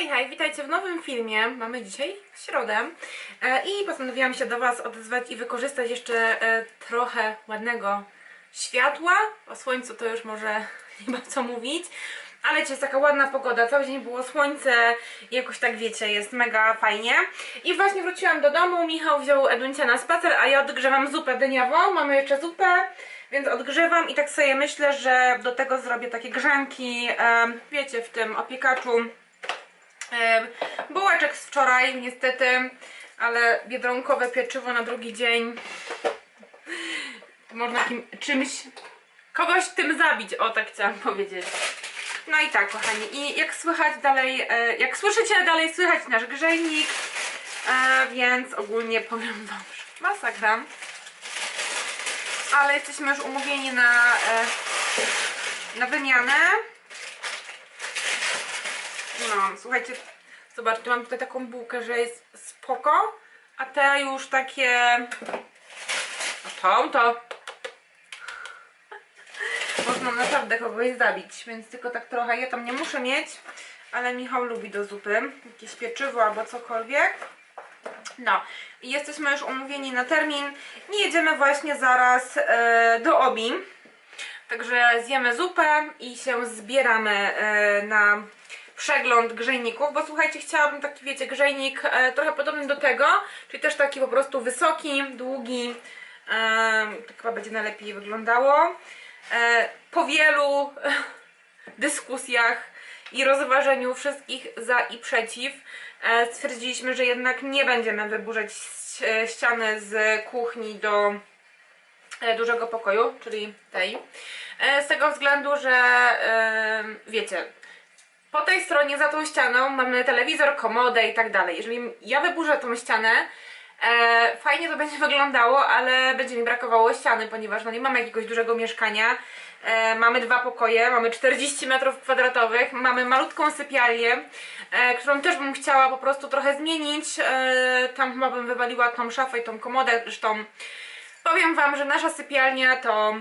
Hej, hej, witajcie w nowym filmie. Mamy dzisiaj środę e, i postanowiłam się do Was odezwać i wykorzystać jeszcze e, trochę ładnego światła. O słońcu to już może nie ma co mówić, ale jest taka ładna pogoda. Cały dzień było słońce i jakoś tak wiecie, jest mega fajnie. I właśnie wróciłam do domu. Michał wziął Eduncia na spacer, a ja odgrzewam zupę dyniową. Mamy jeszcze zupę. Więc odgrzewam i tak sobie myślę, że do tego zrobię takie grzanki, e, wiecie, w tym opiekaczu Bułeczek z wczoraj, niestety, ale biedronkowe pieczywo na drugi dzień. Można kim, czymś, kogoś tym zabić, o tak chciałam powiedzieć. No i tak, kochani, i jak słychać dalej, e, jak słyszycie, dalej słychać nasz grzejnik, e, więc ogólnie powiem wam, że masakra. Ale jesteśmy już umówieni na, e, na wymianę. No, słuchajcie, zobaczcie, mam tutaj taką bułkę, że jest spoko, a te już takie... A tą to... Można naprawdę kogoś zabić, więc tylko tak trochę, ja tam nie muszę mieć, ale Michał lubi do zupy, jakieś pieczywo albo cokolwiek. No, i jesteśmy już umówieni na termin i jedziemy właśnie zaraz e, do Obi. Także zjemy zupę i się zbieramy e, na przegląd grzejników, bo słuchajcie, chciałabym taki, wiecie, grzejnik e, trochę podobny do tego, czyli też taki po prostu wysoki, długi, e, tak chyba będzie najlepiej wyglądało. E, po wielu dyskusjach i rozważeniu wszystkich za i przeciw e, stwierdziliśmy, że jednak nie będziemy wyburzać e, ściany z kuchni do e, dużego pokoju, czyli tej. E, Z tego względu, że e, wiecie, po tej stronie za tą ścianą mamy telewizor, komodę i tak dalej. Jeżeli ja wyburzę tą ścianę, e, fajnie to będzie wyglądało, ale będzie mi brakowało ściany, ponieważ no nie mamy jakiegoś dużego mieszkania. E, mamy dwa pokoje, mamy 40 metrów kwadratowych, mamy malutką sypialnię, e, którą też bym chciała po prostu trochę zmienić. E, tam chyba bym wywaliła tą szafę i tą komodę, zresztą powiem Wam, że nasza sypialnia to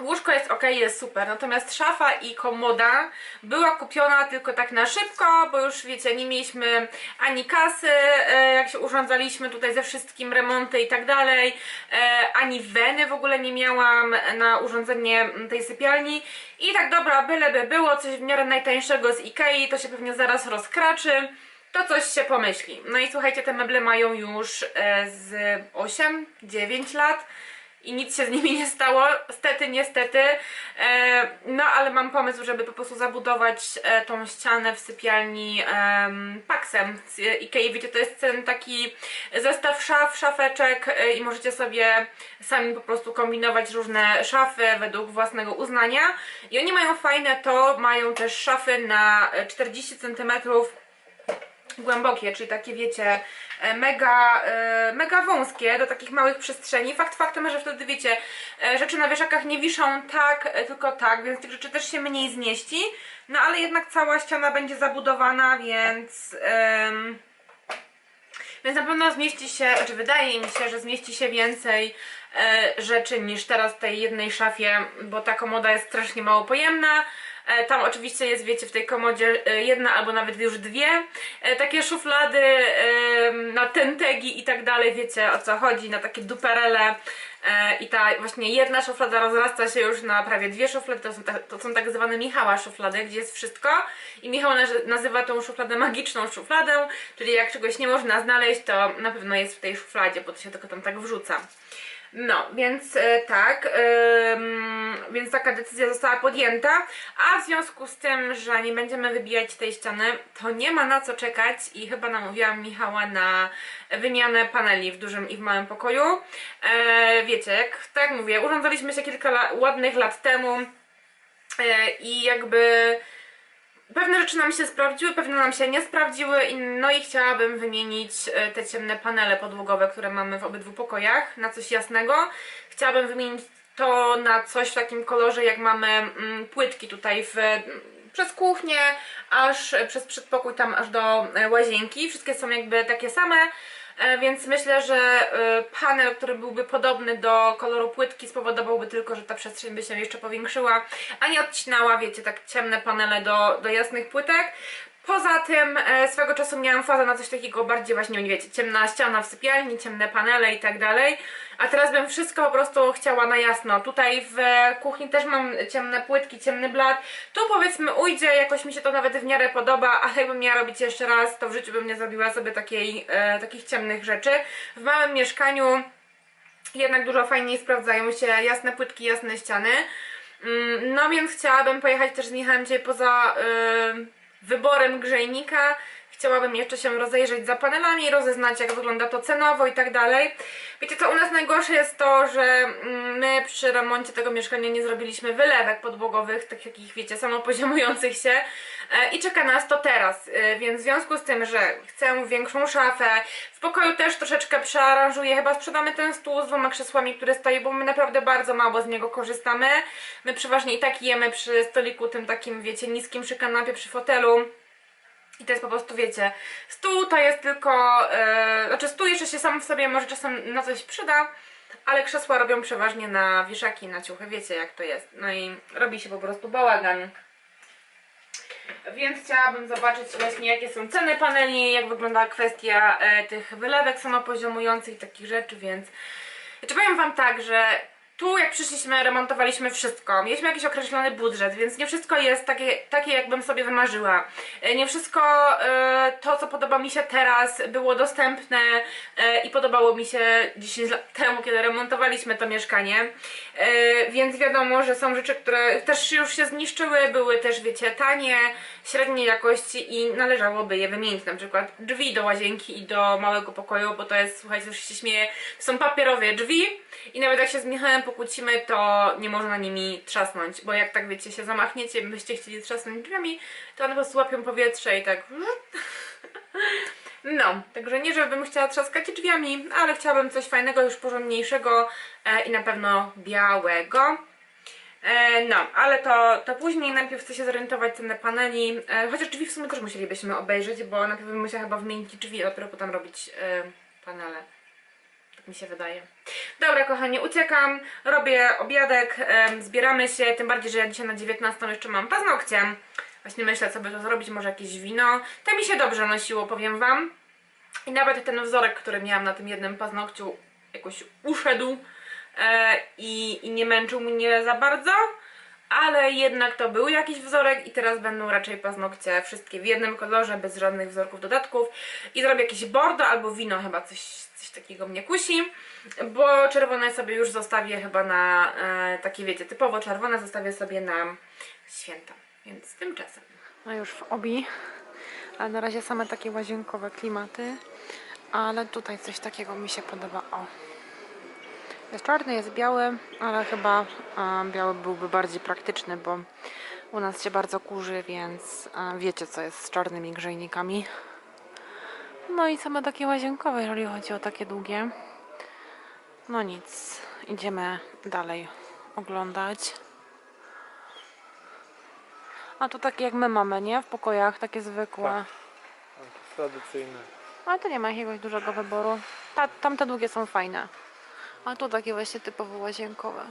Łóżko jest ok, jest super, natomiast szafa i komoda była kupiona tylko tak na szybko, bo już wiecie, nie mieliśmy ani kasy, e, jak się urządzaliśmy tutaj ze wszystkim, remonty i tak dalej, e, ani weny w ogóle nie miałam na urządzenie tej sypialni i tak dobra, byleby było coś w miarę najtańszego z Ikei, to się pewnie zaraz rozkraczy to coś się pomyśli. No i słuchajcie, te meble mają już e, z 8-9 lat i nic się z nimi nie stało, stety, niestety. E, no ale mam pomysł, żeby po prostu zabudować e, tą ścianę w sypialni em, paksem z Ikei. Wiecie, to jest ten taki zestaw szaf, szafeczek e, i możecie sobie sami po prostu kombinować różne szafy według własnego uznania. I oni mają fajne to, mają też szafy na e, 40 cm głębokie, czyli takie wiecie, e, mega, e, mega wąskie do takich małych przestrzeni. Fakt faktem, że wtedy wiecie, e, rzeczy na wieszakach nie wiszą tak, tylko tak, więc tych rzeczy też się mniej zmieści. No ale jednak cała ściana będzie zabudowana, więc... em, więc na pewno zmieści się, czy wydaje mi się, że zmieści się więcej rzeczy niż teraz w tej jednej szafie, bo ta komoda jest strasznie mało pojemna. E, tam oczywiście jest, wiecie, w tej komodzie e, jedna albo nawet już dwie e, takie szuflady na tentegi i tak dalej, wiecie o co chodzi, na takie duperele. I ta właśnie jedna szuflada rozrasta się już na prawie dwie szuflady, to są, ta, to są tak zwane Michała szuflady, gdzie jest wszystko. I Michał nazy- nazywa tą szufladę magiczną szufladę, czyli jak czegoś nie można znaleźć, to na pewno jest w tej szufladzie, bo to się tylko tam tak wrzuca. No, więc e, tak, więc taka decyzja została podjęta, a w związku z tym, że nie będziemy wybijać tej ściany, to nie ma na co czekać i chyba namówiłam Michała na wymianę paneli w dużym i w małym pokoju. E, wiecie, jak, tak jak mówię, urządzaliśmy się kilka ładnych lat temu e, i jakby Pewne rzeczy nam się sprawdziły, pewne nam się nie sprawdziły, no i chciałabym wymienić e, te ciemne panele podłogowe, które mamy w obydwu pokojach, na coś jasnego. Chciałabym wymienić to na coś w takim kolorze, jak mamy mm, płytki tutaj w, przez kuchnię, aż e, przez przedpokój, tam aż do e, łazienki. Wszystkie są jakby takie same. E, Więc myślę, że e, panel, który byłby podobny do koloru płytki spowodowałby tylko, że ta przestrzeń by się jeszcze powiększyła, a nie odcinała, wiecie, tak ciemne panele do, do jasnych płytek. Poza tym e, swego czasu miałam fazę na coś takiego bardziej właśnie, nie wiecie, ciemna ściana w sypialni, ciemne panele i tak dalej. A teraz bym wszystko po prostu chciała na jasno. Tutaj w kuchni też mam ciemne płytki, ciemny blat. Tu powiedzmy ujdzie, jakoś mi się to nawet w miarę podoba, ale jakbym miała robić jeszcze raz, to w życiu bym nie zrobiła sobie takiej, e, takich ciemnych rzeczy. W małym mieszkaniu jednak dużo fajniej sprawdzają się jasne płytki, jasne ściany. Mm, No więc chciałabym pojechać też z Michałem dzisiaj poza y, wyborem grzejnika. Chciałabym jeszcze się rozejrzeć za panelami, rozeznać jak wygląda to cenowo i tak dalej. Wiecie co, u nas najgorsze jest to, że mm, my przy remoncie tego mieszkania nie zrobiliśmy wylewek podłogowych, tak takich wiecie, samopoziomujących się e, i czeka nas to teraz, e, więc w związku z tym, że chcę większą szafę, w pokoju też troszeczkę przearanżuję, chyba sprzedamy ten stół z dwoma krzesłami, które stoi, bo my naprawdę bardzo mało z niego korzystamy. My przeważnie i tak jemy przy stoliku tym takim, wiecie, niskim przy kanapie, przy fotelu. I to jest po prostu, wiecie, stół to jest tylko, yy, znaczy stół jeszcze się sam w sobie może czasem na coś przyda, ale krzesła robią przeważnie na wieszaki, na ciuchy, wiecie jak to jest. No i robi się po prostu bałagan. Więc chciałabym zobaczyć właśnie jakie są ceny paneli, jak wygląda kwestia e, tych wylewek samopoziomujących takich rzeczy, więc... Znaczy powiem wam tak, że tu jak przyszliśmy, remontowaliśmy wszystko. Mieliśmy jakiś określony budżet, więc nie wszystko jest takie, takie jakbym sobie wymarzyła. E, Nie wszystko e, to, co podoba mi się teraz, było dostępne e, i podobało mi się 10 lat temu, kiedy remontowaliśmy to mieszkanie. Więc wiadomo, że są rzeczy, które też już się zniszczyły, były też, wiecie, tanie, średniej jakości i należałoby je wymienić. Na przykład drzwi do łazienki i do małego pokoju, bo to jest, słuchajcie, już się śmieje, to są papierowe drzwi i nawet jak się z Michałem pokłócimy, to nie można nimi trzasnąć, bo jak tak wiecie, się zamachniecie, byście chcieli trzasnąć drzwiami, to one po prostu łapią powietrze i tak... No, także nie żebym chciała trzaskać drzwiami, ale chciałabym coś fajnego, już porządniejszego e, i na pewno białego. E, no, ale to, to później najpierw chcę się zorientować ceny paneli, e, chociaż drzwi w sumie też musielibyśmy obejrzeć, bo najpierw bym musiała chyba wymienić drzwi, a dopiero potem robić e, panele. Tak mi się wydaje. Dobra, kochani, uciekam, robię obiadek, zbieramy się, tym bardziej, że ja dzisiaj na 19 jeszcze mam paznokcie. Właśnie myślę, co by to zrobić, może jakieś wino. To mi się dobrze nosiło, powiem wam. I nawet ten wzorek, który miałam na tym jednym paznokciu, jakoś uszedł i, i nie męczył mnie za bardzo. Ale jednak to był jakiś wzorek i teraz będą raczej paznokcie wszystkie w jednym kolorze, bez żadnych wzorków dodatków. I zrobię jakieś bordo albo wino, chyba coś, coś takiego mnie kusi. Bo czerwone sobie już zostawię chyba na e, takie, wiecie, typowo czerwone zostawię sobie na święta. Więc tymczasem. No już w obi, ale na razie same takie łazienkowe klimaty, ale tutaj coś takiego mi się podoba. O. Jest czarny, jest biały, ale chyba biały byłby bardziej praktyczny, bo u nas się bardzo kurzy, więc wiecie co jest z czarnymi grzejnikami. No i same takie łazienkowe, jeżeli chodzi o takie długie. No nic, idziemy dalej oglądać. A to takie jak my mamy, nie? W pokojach, takie zwykłe. Tak. Tradycyjne. Ale to nie ma jakiegoś dużego wyboru. Ta, tamte długie są fajne. A tu takie właśnie typowo łazienkowe.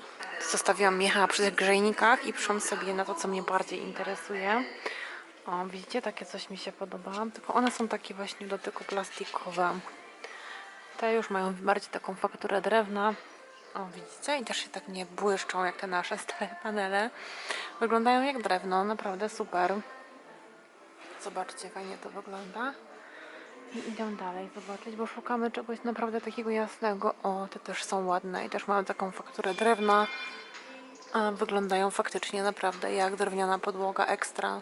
Zostawiłam Michała przy tych grzejnikach i przyszłam sobie na to, co mnie bardziej interesuje. O, widzicie? Takie coś mi się podoba. Tylko one są takie właśnie do tylko plastikowe. Te już mają bardziej taką fakturę drewna. O, widzicie? I też się tak nie błyszczą jak te nasze stare panele. Wyglądają jak drewno, naprawdę super. Zobaczcie, fajnie to wygląda. I idę dalej zobaczyć, bo szukamy czegoś naprawdę takiego jasnego. O, te też są ładne i też mają taką fakturę drewna. A wyglądają faktycznie naprawdę jak drewniana podłoga ekstra.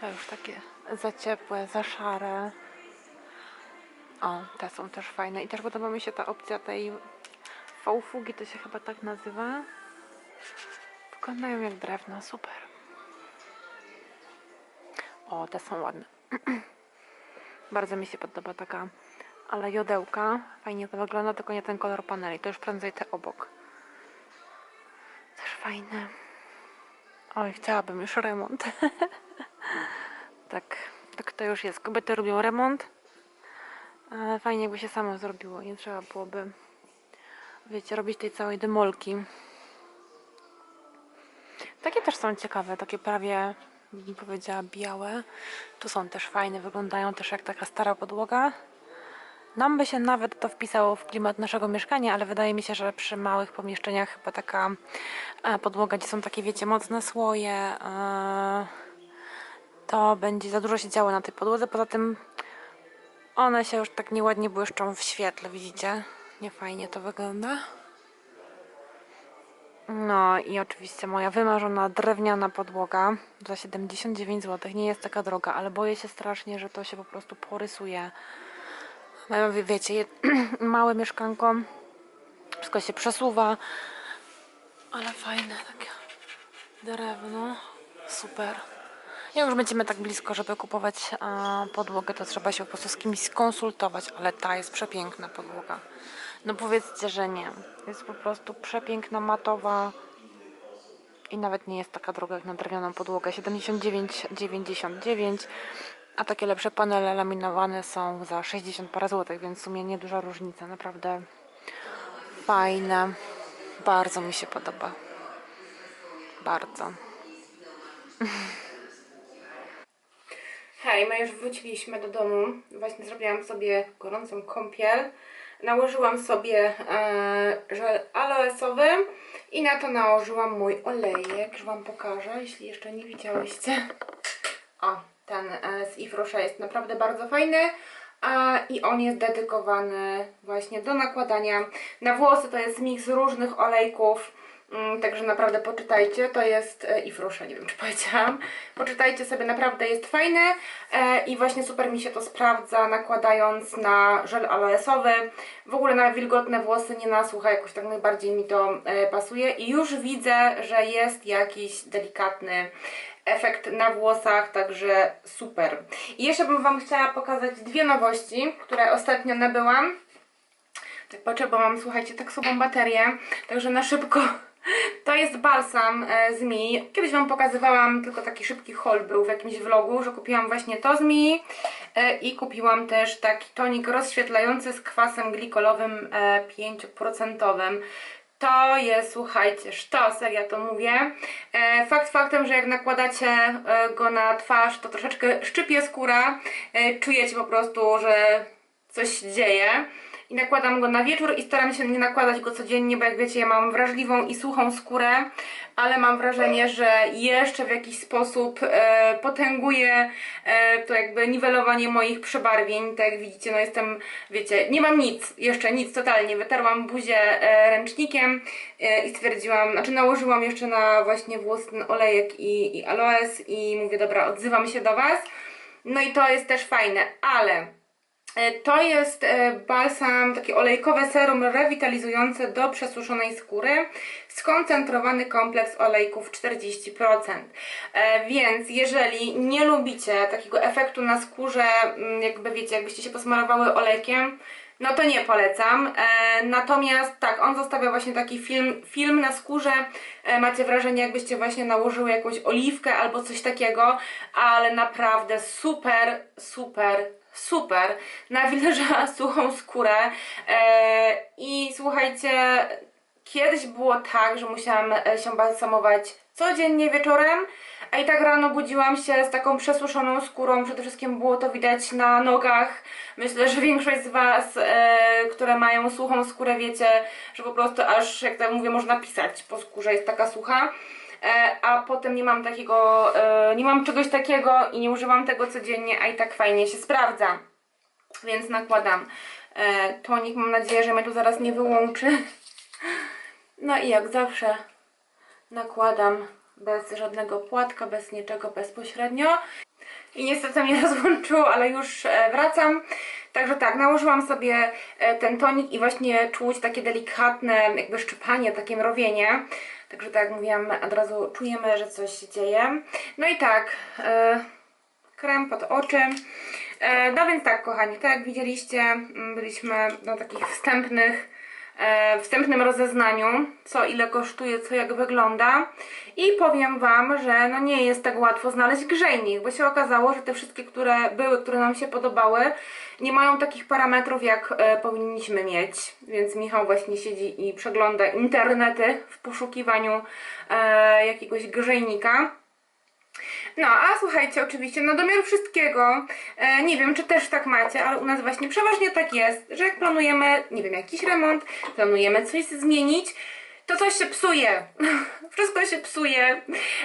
Te już takie za ciepłe, za szare. O, te są też fajne. I też podoba mi się ta opcja tej fałfugi, to się chyba tak nazywa. Wyglądają jak drewno, super. O, te są ładne. Bardzo mi się podoba taka ale jodełka. Fajnie to wygląda, tylko nie ten kolor paneli. To już prędzej te obok. Też fajne. Oj, chciałabym już remont. tak, tak to już jest. Kobiety robią remont. Ale fajnie jakby się samo zrobiło. Nie trzeba byłoby wiecie, robić tej całej dymolki. Takie też są ciekawe, takie prawie, bym powiedziała, białe. Tu są też fajne, wyglądają też jak taka stara podłoga. Nam by się nawet to wpisało w klimat naszego mieszkania, ale wydaje mi się, że przy małych pomieszczeniach chyba taka e, podłoga, gdzie są takie, wiecie, mocne słoje, e, to będzie za dużo się działo na tej podłodze. Poza tym one się już tak nieładnie błyszczą w świetle, widzicie? Nie fajnie to wygląda. No i oczywiście moja wymarzona drewniana podłoga za 79 zł. Nie jest taka droga, ale boję się strasznie, że to się po prostu porysuje. Mają, wie- wiecie, małe mieszkanko, wszystko się przesuwa, ale fajne takie drewno, super. Jak już będziemy tak blisko, żeby kupować podłogę, to trzeba się po prostu z kimś skonsultować, ale ta jest przepiękna podłoga. No powiedzcie, że nie. Jest po prostu przepiękna, matowa i nawet nie jest taka droga jak na drewnianą podłogę. 79,99 a takie lepsze panele laminowane są za 60 parę złotych, więc w sumie nieduża różnica. Naprawdę fajne. Bardzo mi się podoba. Bardzo. Hej, my już wróciliśmy do domu. Właśnie zrobiłam sobie gorącą kąpiel. Nałożyłam sobie e, żel aloesowy i na to nałożyłam mój olejek. Już Wam pokażę, jeśli jeszcze nie widziałyście. O, ten e, z Yves Rocher jest naprawdę bardzo fajny. A, I on jest dedykowany właśnie do nakładania na włosy. To jest miks różnych olejków. Mm, Także naprawdę poczytajcie, to jest e, i proszę, nie wiem czy powiedziałam. Poczytajcie sobie, naprawdę jest fajny e, i właśnie super mi się to sprawdza, nakładając na żel aloesowy. W ogóle na wilgotne włosy, nie na suche, jakoś tak najbardziej mi to e, pasuje i już widzę, że jest jakiś delikatny efekt na włosach, także super. I jeszcze bym Wam chciała pokazać dwie nowości, które ostatnio nabyłam. Tak patrzę, bo mam, słuchajcie, tak słabą baterię, także na szybko. To jest balsam e, z Mi. Kiedyś Wam pokazywałam, tylko taki szybki haul był w jakimś vlogu, że kupiłam właśnie to z Mi e, i kupiłam też taki tonik rozświetlający z kwasem glikolowym e, 5%. To jest, słuchajcie, sztos, jak ja to mówię. E, fakt faktem, że jak nakładacie e, go na twarz, to troszeczkę szczypie skóra. E, czujecie po prostu, że coś się dzieje. I nakładam go na wieczór i staram się nie nakładać go codziennie, bo jak wiecie, ja mam wrażliwą i suchą skórę, ale mam wrażenie, że jeszcze w jakiś sposób e, potęguje e, to jakby niwelowanie moich przebarwień. Tak jak widzicie, no jestem, wiecie, nie mam nic, jeszcze nic totalnie. Wytarłam buzię e, ręcznikiem e, i stwierdziłam, znaczy nałożyłam jeszcze na właśnie włos ten olejek i, i aloes i mówię, dobra, odzywam się do Was. No i to jest też fajne, ale To jest e, balsam, takie olejkowe serum rewitalizujące do przesuszonej skóry. Skoncentrowany kompleks olejków 40%. E, Więc jeżeli nie lubicie takiego efektu na skórze, mm, jakby wiecie, jakbyście się posmarowały olejkiem, no to nie polecam. E, natomiast tak, on zostawia właśnie taki film, film na skórze. E, macie wrażenie, jakbyście właśnie nałożyły jakąś oliwkę albo coś takiego, ale naprawdę super, super, super. Nawilża suchą skórę. E, I słuchajcie, kiedyś było tak, że musiałam e, się balsamować codziennie wieczorem, a i tak rano budziłam się z taką przesuszoną skórą. Przede wszystkim było to widać na nogach. Myślę, że większość z Was, e, które mają suchą skórę, wiecie, że po prostu aż, jak tak mówię, można pisać po skórze, jest taka sucha. E, a potem nie mam takiego, e, nie mam czegoś takiego i nie używam tego codziennie, a i tak fajnie się sprawdza. Więc nakładam e, tonik. Mam nadzieję, że mnie tu zaraz nie wyłączy. No i jak zawsze nakładam bez żadnego płatka, bez niczego bezpośrednio. I niestety mnie rozłączyło, ale już wracam. Także tak, nałożyłam sobie e, ten tonik i właśnie czuć takie delikatne jakby szczypanie, takie mrowienie. Także tak jak mówiłam, od razu czujemy, że coś się dzieje. No i tak, e, krem pod oczy. E, No więc tak, kochani, tak jak widzieliście, mm, byliśmy na takich wstępnych wstępnym rozeznaniu, co ile kosztuje, co jak wygląda. I powiem Wam, że no nie jest tak łatwo znaleźć grzejnik, bo się okazało, że te wszystkie, które były, które nam się podobały, nie mają takich parametrów, jak e, powinniśmy mieć. Więc Michał właśnie siedzi i przegląda internety w poszukiwaniu e, jakiegoś grzejnika. No, a słuchajcie, oczywiście, na domiar wszystkiego, e, nie wiem, czy też tak macie, ale u nas właśnie przeważnie tak jest, że jak planujemy, nie wiem, jakiś remont, planujemy coś zmienić, to coś się psuje. Wszystko się psuje.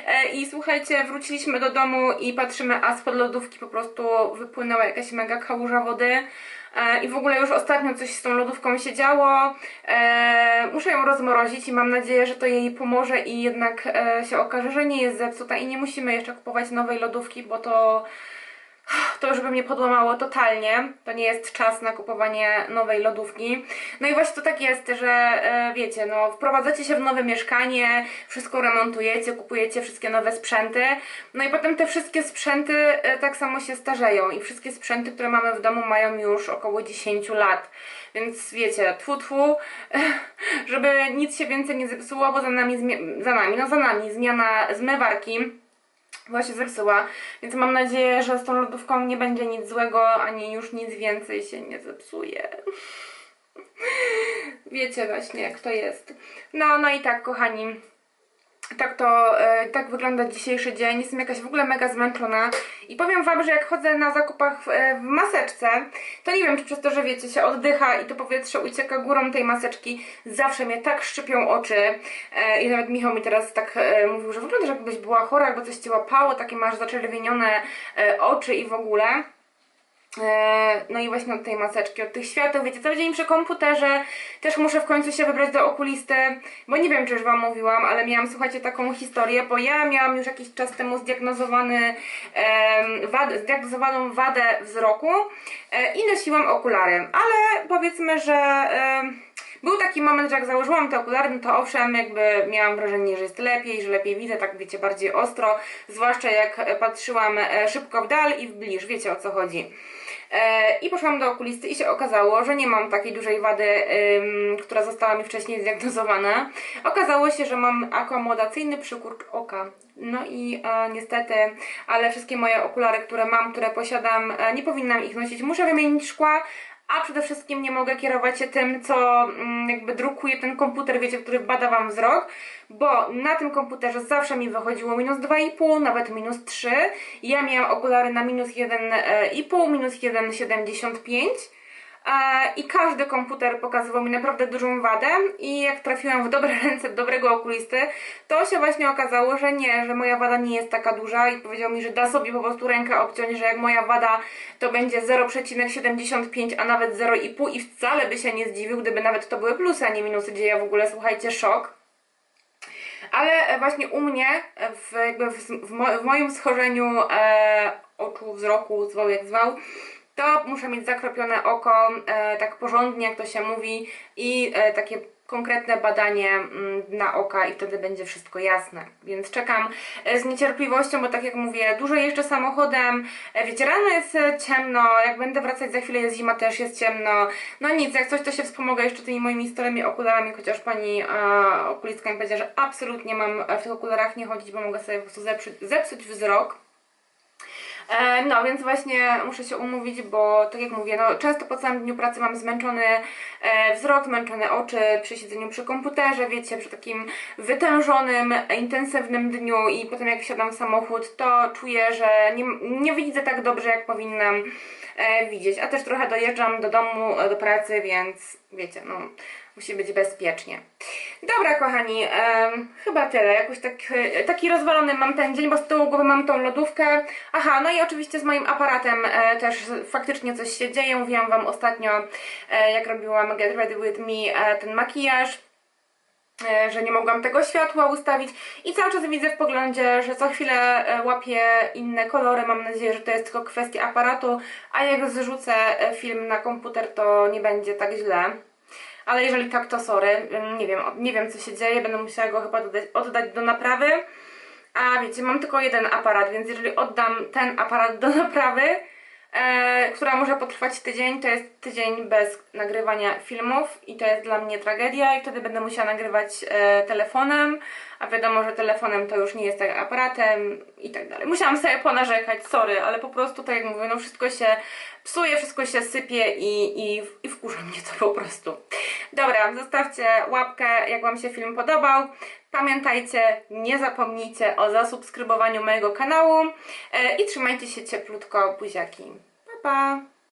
E, I słuchajcie, wróciliśmy do domu i patrzymy, a spod lodówki po prostu wypłynęła jakaś mega kałuża wody. E, I w ogóle już ostatnio coś z tą lodówką się działo. E, muszę ją rozmrozić i mam nadzieję, że to jej pomoże i jednak e, się okaże, że nie jest zepsuta i nie musimy jeszcze kupować nowej lodówki, bo to to już by mnie podłamało totalnie. To nie jest czas na kupowanie nowej lodówki. No i właśnie to tak jest, że e, wiecie, no wprowadzacie się w nowe mieszkanie, wszystko remontujecie, kupujecie wszystkie nowe sprzęty. No i potem te wszystkie sprzęty e, tak samo się starzeją i wszystkie sprzęty, które mamy w domu mają już około 10 lat. Więc wiecie, tfu tfu, żeby nic się więcej nie zepsuło, bo za nami, za nami, no za nami zmiana zmywarki właśnie zepsuła, więc mam nadzieję, że z tą lodówką nie będzie nic złego, ani już nic więcej się nie zepsuje. Wiecie właśnie jak to jest. No, no i tak kochani, tak to, e, tak wygląda dzisiejszy dzień. Jestem jakaś w ogóle mega zmęczona i powiem Wam, że jak chodzę na zakupach w, e, w maseczce, to nie wiem, czy przez to, że wiecie, się oddycha i to powietrze ucieka górą tej maseczki, zawsze mnie tak szczypią oczy e, i nawet Michał mi teraz tak mówił, że wyglądasz jakbyś była chora, albo coś Cię łapało, takie masz zaczerwienione oczy i w ogóle. E, No i właśnie od tej maseczki, od tych świateł, wiecie, cały dzień przy komputerze, też muszę w końcu się wybrać do okulisty, bo nie wiem, czy już Wam mówiłam, ale miałam, słuchajcie, taką historię, bo ja miałam już jakiś czas temu zdiagnozowany, wad, zdiagnozowaną wadę wzroku e, i nosiłam okulary, ale powiedzmy, że... był taki moment, że jak założyłam te okulary, no to owszem, jakby miałam wrażenie, że jest lepiej, że lepiej widzę, tak wiecie, bardziej ostro, zwłaszcza jak patrzyłam e, szybko w dal i w bliż, wiecie o co chodzi. E, I poszłam do okulisty i się okazało, że nie mam takiej dużej wady, która została mi wcześniej zdiagnozowana. Okazało się, że mam akomodacyjny przykurcz oka. No i e, niestety, ale wszystkie moje okulary, które mam, które posiadam, e, nie powinnam ich nosić. Muszę wymienić szkła, a przede wszystkim nie mogę kierować się tym, co mm, jakby drukuje ten komputer, wiecie, który bada Wam wzrok, bo na tym komputerze zawsze mi wychodziło minus 2,5, nawet minus 3. Ja miałam okulary na minus 1,5, minus 1,75. E, I każdy komputer pokazywał mi naprawdę dużą wadę i jak trafiłam w dobre ręce dobrego okulisty, to się właśnie okazało, że nie, że moja wada nie jest taka duża i powiedział mi, że da sobie po prostu rękę obciąć, że jak moja wada to będzie 0,75, a nawet 0,5 i wcale by się nie zdziwił, gdyby nawet to były plusy, a nie minusy, gdzie ja w ogóle, słuchajcie, szok. Ale właśnie u mnie, w, jakby w, w, mo, w moim schorzeniu e, oczu, wzroku, zwał jak zwał, to muszę mieć zakropione oko e, tak porządnie, jak to się mówi, i e, takie konkretne badanie mm, dna oka i wtedy będzie wszystko jasne. Więc czekam e, z niecierpliwością, bo tak jak mówię, dużo jeżdżę samochodem, e, wiecie, rano jest e, ciemno, jak będę wracać za chwilę jest zima, też jest ciemno. No nic, jak coś to się wspomogę jeszcze tymi moimi starymi okularami, chociaż pani e, okulistka mi powiedziała, że absolutnie mam w tych okularach nie chodzić, bo mogę sobie po prostu zepsuć, zepsuć wzrok. E, No, więc właśnie muszę się umówić, bo tak jak mówię, no, często po całym dniu pracy mam zmęczony e, wzrok, zmęczone oczy przy siedzeniu przy komputerze, wiecie, przy takim wytężonym, intensywnym dniu i potem jak wsiadam w samochód, to czuję, że nie, nie widzę tak dobrze, jak powinnam e, widzieć, a też trochę dojeżdżam do domu, do pracy, więc wiecie, no, musi być bezpiecznie. Dobra, kochani, em, chyba tyle. Jakoś tak, e, taki rozwalony mam ten dzień, bo z tyłu głowy mam tą lodówkę. Aha, no i oczywiście z moim aparatem e, też faktycznie coś się dzieje. Mówiłam Wam ostatnio, e, jak robiłam Get Ready With Me e, ten makijaż e, że nie mogłam tego światła ustawić i cały czas widzę w poglądzie, że co chwilę e, łapię inne kolory. Mam nadzieję, że to jest tylko kwestia aparatu, a jak zrzucę film na komputer, to nie będzie tak źle. Ale jeżeli tak, to sorry. Ym, Nie wiem, nie wiem co się dzieje, będę musiała go chyba dodać, oddać do naprawy. A wiecie, mam tylko jeden aparat, więc jeżeli oddam ten aparat do naprawy, e, która może potrwać tydzień. To jest tydzień bez nagrywania filmów i to jest dla mnie tragedia i wtedy będę musiała nagrywać e, telefonem, a wiadomo, że telefonem to już nie jest tak aparatem i tak dalej. Musiałam sobie ponarzekać, sorry, ale po prostu tak jak mówię, no wszystko się psuje, wszystko się sypie i, i, i wkurza mnie to po prostu. Dobra, zostawcie łapkę, jak Wam się film podobał. Pamiętajcie, nie zapomnijcie o zasubskrybowaniu mojego kanału e, i trzymajcie się cieplutko, buziaki. Pa, pa!